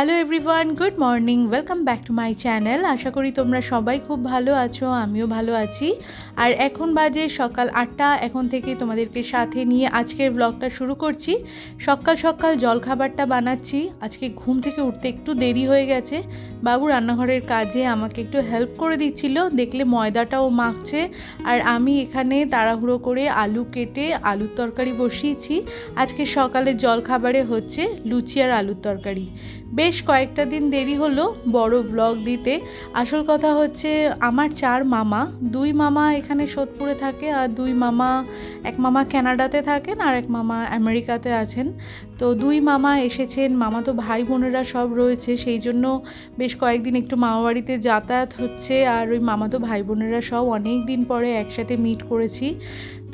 Hello everyone good morning welcome back to my channel আশা করি তোমরা সবাই খুব ভালো আছো, আমিও ভালো আছি। আর এখন বাজে সকাল আটটা, এখন থেকে তোমাদেরকে সাথে নিয়ে আজকের ব্লগটা শুরু করছি। সকাল সকাল জলখাবারটা বানাচ্ছি। আজকে ঘুম থেকে উঠতে একটু দেরি হয়ে গেছে। বাবু রান্নাঘরের কাজে আমাকে একটু হেল্প করে দিচ্ছিল, দেখলে ময়দাটাও মাখছে। আর আমি এখানে তাড়াহুড়ো করে আলু কেটে আলুর তরকারি বসিয়েছি। আজকে সকালে জলখাবারে হচ্ছে লুচি আর আলুর তরকারি। বেশ কয়েকটা দিন দেরি হলো বড় ব্লগ দিতে। আসল কথা হচ্ছে আমার চার মামা, দুই মামা এখানে সোদপুরে থাকে আর দুই মামা, এক মামা কানাডাতে থাকেন আর এক মামা আমেরিকাতে আছেন। তো দুই মামা এসেছেন, মামা তো ভাই বোনেরা সব রয়েছে, সেই জন্য বেশ কয়েকদিন একটু মামা বাড়িতে যাতায়াত হচ্ছে আর ওই মামা তো ভাই বোনেরা সব অনেক দিন পরে একসাথে মিট করেছি।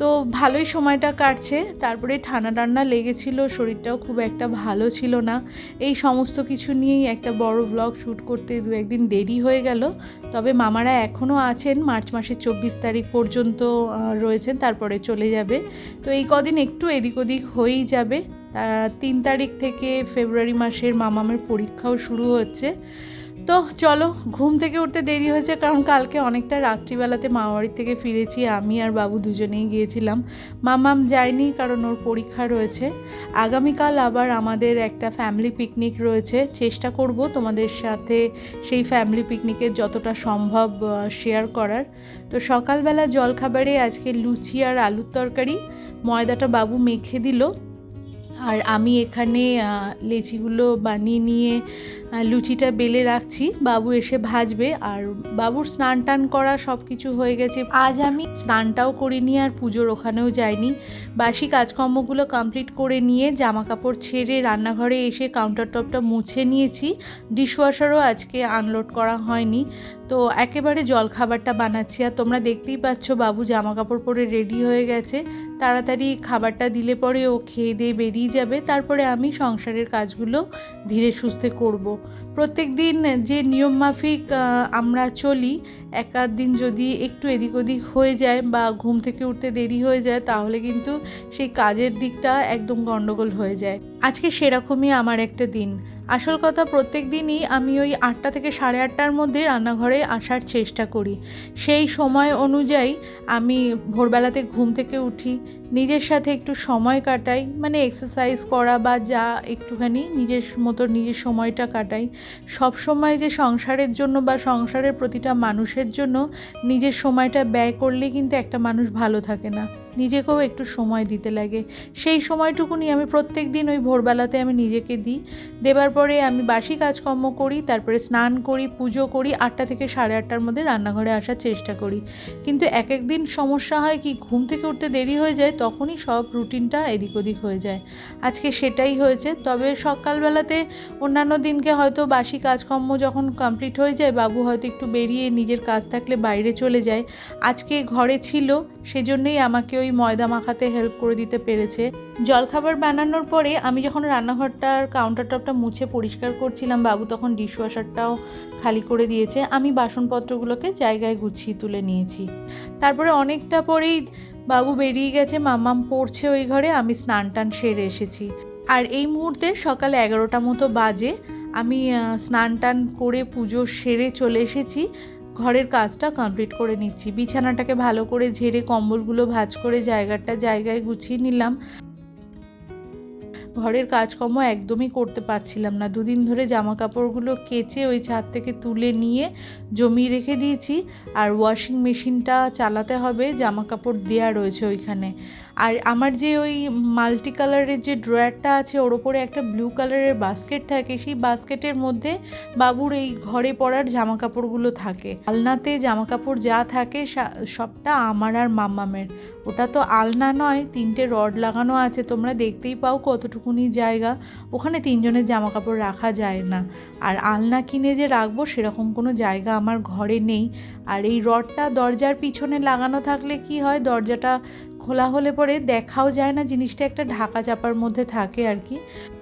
তো ভালোই সময়টা কাটছে, তারপরে ঠান্ডা টান্ডা লেগেছিল, শরীরটাও খুব একটা ভালো ছিল না। এই সমস্ত কিছু নিয়েই একটা বড় ব্লগ শ্যুট করতে দু একদিন দেরি হয়ে গেল। তবে মামারা এখনও আছেন, মার্চ মাসের চব্বিশ তারিখ পর্যন্ত রয়েছেন, তারপরে চলে যাবে। তো এই কদিন একটু এদিক ওদিক হয়েই যাবে। তিন তারিখ থেকে ফেব্রুয়ারি মাসের মামামের পরীক্ষাও শুরু হচ্ছে। তো চলো, ঘুম থেকে উঠতে দেরি হয়েছে কারণ কালকে অনেকটা রাত্রিবেলাতে মামাবাড়ির থেকে ফিরেছি, আমি আর বাবু দুজনেই গিয়েছিলাম। মামাম যায়নি কারণ ওর পরীক্ষা রয়েছে। আগামীকাল আবার আমাদের একটা ফ্যামিলি পিকনিক রয়েছে। চেষ্টা করব তোমাদের সাথে সেই ফ্যামিলি পিকনিকের যতটা সম্ভব শেয়ার করার। তো সকালবেলা জলখাবারে আজকে লুচি আর আলুর তরকারি। ময়দাটা বাবু মেখে দিল। আর আমি এখানে লেচিগুলো বানিয়ে নিয়ে লুচিটা বেলে রাখছি। বাবু এসে ভাজবে আর বাবুর স্নান টান করা সব কিছু হয়ে গেছে। আজ আমি স্নানটাও করিনি আর পুজোর ওখানেও যাইনি। বাসি কাজকর্মগুলো কমপ্লিট করে নিয়ে জামা কাপড় ছেড়ে রান্নাঘরে এসে কাউন্টার টপটা মুছে নিয়েছি। ডিশওয়াশারও আজকে আনলোড করা হয়নি। তো একেবারে জলখাবারটা বানাচ্ছি। আর তোমরা দেখতেই পাচ্ছ বাবু জামা কাপড় পরে রেডি হয়ে গেছে। তাড়াতাড়ি খাবারটা দিলে পরে ও খেয়ে দিয়ে বেরিয়ে যাবে, তারপরে আমি সংসারের কাজগুলো ধীরে সুস্থে করব। প্রত্যেক দিন যে নিয়ম মাফিক আমরা চলি, এক আধ দিন যদি একটু এদিক ওদিক হয়ে যায় বা ঘুম থেকে উঠতে দেরি হয়ে যায়, তাহলে কিন্তু সেই কাজের দিকটা একদম গণ্ডগোল হয়ে যায় আজকে সেরকমই আমার একটা দিন। আসল কথা প্রত্যেক দিনই আমি ওই আটটা থেকে সাড়ে আটটার মধ্যে রান্নাঘরে আসার চেষ্টা করি। সেই সময় অনুযায়ী আমি ভোরবেলাতে ঘুম থেকে উঠি, নিজের সাথে একটু সময় কাটাই মানে এক্সারসাইজ করা বা যা একটুখানি নিজের মতো নিজের সময়টা কাটাই। সব সময় যে সংসারের জন্য বা সংসারের প্রতিটা মানুষের জন্য নিজের সময়টা ব্যয় করলে কিন্তু একটা মানুষ ভালো থাকে না। নিজেকেও একটু সময় দিতে লাগে। সেই সময়টুকুনি আমি প্রত্যেক দিন ওই ভোরবেলাতে আমি নিজেকে দিই। দেবার পরে আমি বাসি কাজকর্ম করি, তারপরে স্নান করি, পুজো করি, আটটা থেকে সাড়ে আটটার মধ্যে রান্নাঘরে আসার চেষ্টা করি। কিন্তু এক এক দিন সমস্যা হয় কি, ঘুম থেকে উঠতে দেরি হয়ে যায়, তখনই সব রুটিনটা এদিক ওদিক হয়ে যায়। আজকে সেটাই হয়েছে। তবে সকালবেলাতে অন্যান্য দিনকে হয়তো বাসি কাজকর্ম যখন কমপ্লিট হয়ে যায়, বাবু হয়তো একটু বেরিয়ে নিজের কাজ থাকলে বাইরে চলে যায়। আজকে ঘরে ছিল, সেজন্যই আমাকে ওই ময়দা মাখাতে হেল্প করে দিতে পেরেছে। জলখাবার বানানোর পরে আমি যখন রান্নাঘরটার কাউন্টার টপটা মুছে পরিষ্কার করছিলাম, বাবু তখন ডিশওয়াশারটাও খালি করে দিয়েছে। আমি বাসনপত্রগুলোকে জায়গায় গুছিয়ে তুলে নিয়েছি। তারপরে অনেকটা পরেই বাবু বেরিয়ে গেছে, মাম্মাম পড়ছে ওই ঘরে, আমি স্নান টান সেরে এসেছি। আর এই মুহূর্তে সকাল এগারোটা মতো বাজে, আমি স্নান টান করে পুজো সেরে চলে এসেছি। ঘরের কাজটা কমপ্লিট করে নিচ্ছি। বিছানাটাকে ভালো করে ঝেড়ে কম্বলগুলো ভাঁজ করে জায়গাটা জায়গায় গুছিয়ে নিলাম। ঘরের কাজকর্ম একদমই করতে পারছিলাম না। দুদিন ধরে জামা কাপড়গুলো কেচে ওই ছাদ থেকে তুলে নিয়ে জমিয়ে রেখে দিয়েছি। আর ওয়াশিং মেশিনটা চালাতে হবে জামা কাপড় দেওয়া রয়েছে ওইখানে। আর আমার যে ওই মাল্টি কালারের যে ড্রয়ারটা আছে, ওর ওপরে একটা ব্লু কালারের বাস্কেট থাকে। সেই বাস্কেটের মধ্যে বাবুর এই ঘরে পরার জামা কাপড়গুলো থাকে। আলনাতে জামা কাপড় যা থাকে সবটা আমার আর মাম্মামের ওটা তো আলনা নয়, তিনটে রড লাগানো আছে। তোমরা দেখতেই পাও কতটুকুনি জায়গা, ওখানে তিনজনের জামা কাপড় রাখা যায় না। আর আলনা কিনে যে রাখব, সেরকম কোনো জায়গা আমার ঘরে নেই। আর এই রডটা দরজার পিছনে লাগানো থাকলে কি হয়, দরজাটা খোলা হলে পরে দেখাও যায় না, জিনিসটা একটা ঢাকা চাপার মধ্যে থাকে আর কি।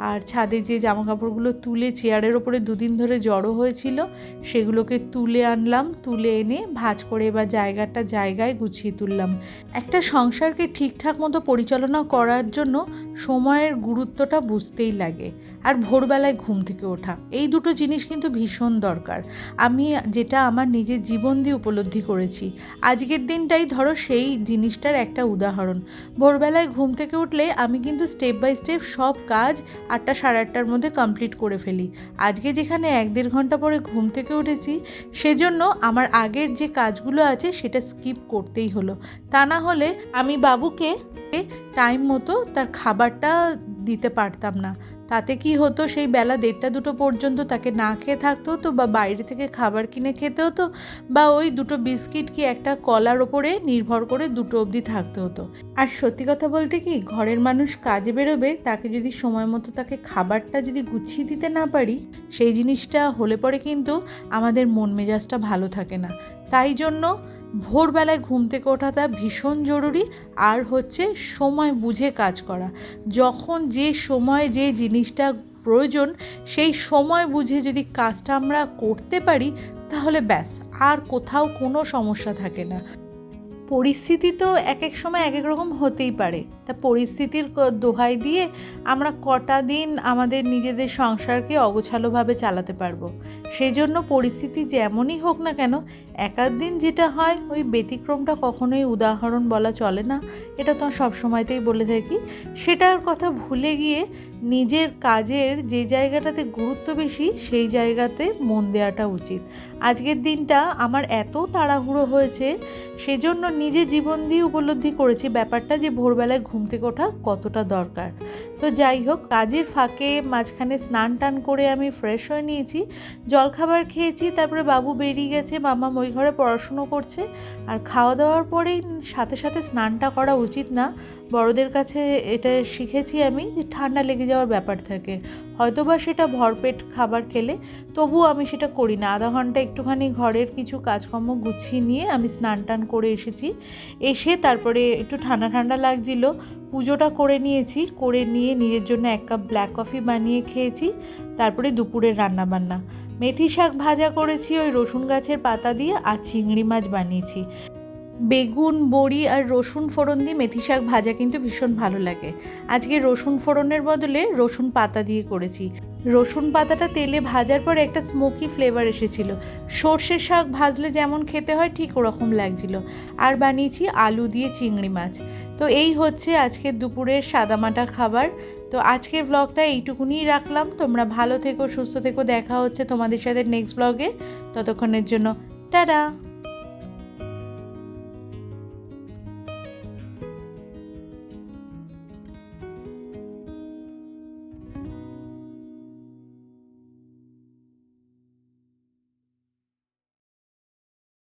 আর ছাদে যে জামা কাপড়গুলো তুলে চেয়ারের ওপরে দুদিন ধরে জড়ো হয়েছিল, সেগুলোকে তুলে আনলাম, তুলে এনে ভাঁজ করে এবার জায়গাটা জায়গায় গুছিয়ে তুললাম। একটা সংসারকে ঠিকঠাক মতো পরিচালনা করার জন্য সময়ের গুরুত্বটা বুঝতেই লাগে, আর ভোরবেলায় ঘুম থেকে ওঠা। এই দুটো জিনিস কিন্তু ভীষণ দরকার। আমি যেটা আমার নিজের জীবন দিয়ে উপলব্ধি করেছি, আজকের দিনটাই ধরো সেই জিনিসটার একটা উদাহরণ। ভোরবেলায় ঘুম থেকে উঠলে আমি কিন্তু স্টেপ বাই স্টেপ সব কাজ আটটা সাড়ে আটটার মধ্যে কমপ্লিট করে ফেলি। আজকে যেখানে এক দেড় ঘণ্টা পরে ঘুম থেকে উঠেছি, সেজন্য আমার আগের যে কাজগুলো আছে সেটা স্কিপ করতেই হলো। তা না হলে আমি বাবুকে টাইম মতো তার খাবারটা দিতে পারতাম না। তাতে কি হতো, সেই বেলা দেড়টা দুটো পর্যন্ত তাকে না খেয়ে থাকতে হতো বা বাইরে থেকে খাবার কিনে খেতে হতো বা ওই দুটো বিস্কিট কি একটা কলার ওপরে নির্ভর করে দুটো অবধি থাকতে হতো। আর সত্যি কথা বলতে কি, ঘরের মানুষ কাজে বেরোবে, তাকে যদি সময় মতো তাকে খাবারটা যদি গুছিয়ে দিতে না পারি, সেই জিনিসটা হলে পরে কিন্তু আমাদের মন মেজাজটা ভালো থাকে না। তাই জন্য ভোরবেলায় ঘুম থেকে ওঠাটা ভীষণ জরুরি। আর হচ্ছে সময় বুঝে কাজ করা। যখন যে সময় যে জিনিসটা প্রয়োজন, সেই সময় বুঝে যদি কাজটা আমরা করতে পারি, তাহলে ব্যাস, আর কোথাও কোনো সমস্যা থাকে না। পরিস্থিতি তো এক এক সময় এক এক রকম হতেই পারে। তা পরিস্থিতির দোহাই দিয়ে আমরা কটা দিন আমাদের নিজেদের সংসারকে অগোছালোভাবে চালাতে পারব। সেই জন্য পরিস্থিতি যেমনই হোক না কেন একাধ দিন যেটা হয়, ওই ব্যতিক্রমটা কখনোই উদাহরণ বলা চলে না। এটা তো সব সময়তেই বলে থাকি। সেটার কথা ভুলে গিয়ে নিজের কাজের যে জায়গাটাতে গুরুত্ব বেশি, সেই জায়গাতে মন দেওয়াটা উচিত। আজকের দিনটা আমার এত তাড়াহুড়ো হয়েছে, সেজন্য নিজের জীবন দিয়ে উপলব্ধি করেছি। ব্যাপারটা যে ভোরবেলায় ঘুম থেকে ওঠা কতটা দরকার। তো যাই হোক, কাজের ফাঁকে মাঝখানে স্নান টান করে আমি ফ্রেশ হয়ে নিয়েছি। জলখাবার খেয়েছি, তারপরে বাবু বেরিয়ে গেছে, মামা ওই ঘরে পড়াশুনো করছে। আর খাওয়া দাওয়ার পরেই সাথে সাথে স্নানটা করা উচিত না। বড়দের কাছে এটা শিখেছি আমি যে ঠান্ডা লেগে যাওয়ার ব্যাপার থাকে। হয়তোবা সেটা ভরপেট খাবার খেলে, তবুও আমি সেটা করি না। আধা ঘণ্টা একটুখানি ঘরের কিছু কাজকর্ম গুছিয়ে নিয়ে আমি স্নান টান করে এসেছি। এসে তারপরে একটু ঠান্ডা ঠান্ডা লাগছিল পুজোটা করে নিয়েছি, করে নিয়ে নিজের জন্য এক কাপ ব্ল্যাক কফি বানিয়ে খেয়েছি, তারপরে দুপুরের রান্না বান্না মেথি শাক ভাজা করেছি, ওই রসুন গাছের পাতা দিয়ে, আর চিংড়ি মাছ বানিয়েছি। বেগুন, বড়ি আর রসুন ফোড়ন দিয়ে মেথি শাক ভাজা কিন্তু ভীষণ ভালো লাগে। আজকে রসুন ফোড়নের বদলে রসুন পাতা দিয়ে করেছি। রসুন পাতাটা তেলে ভাজার পর একটা স্মোকি ফ্লেভার এসেছিল। সর্ষের শাক ভাজলে যেমন খেতে হয়, ঠিক ওরকম লাগছিল। আর বানিয়েছি আলু দিয়ে চিংড়ি মাছ। তো এই হচ্ছে আজকের দুপুরের সাদামাটা খাবার। তো আজকের ব্লগটা এইটুকুনিই রাখলাম। তোমরা ভালো থেকো, সুস্থ থেকো। দেখা হচ্ছে তোমাদের সাথে নেক্সট ব্লগে ততক্ষণের জন্য, টাটা!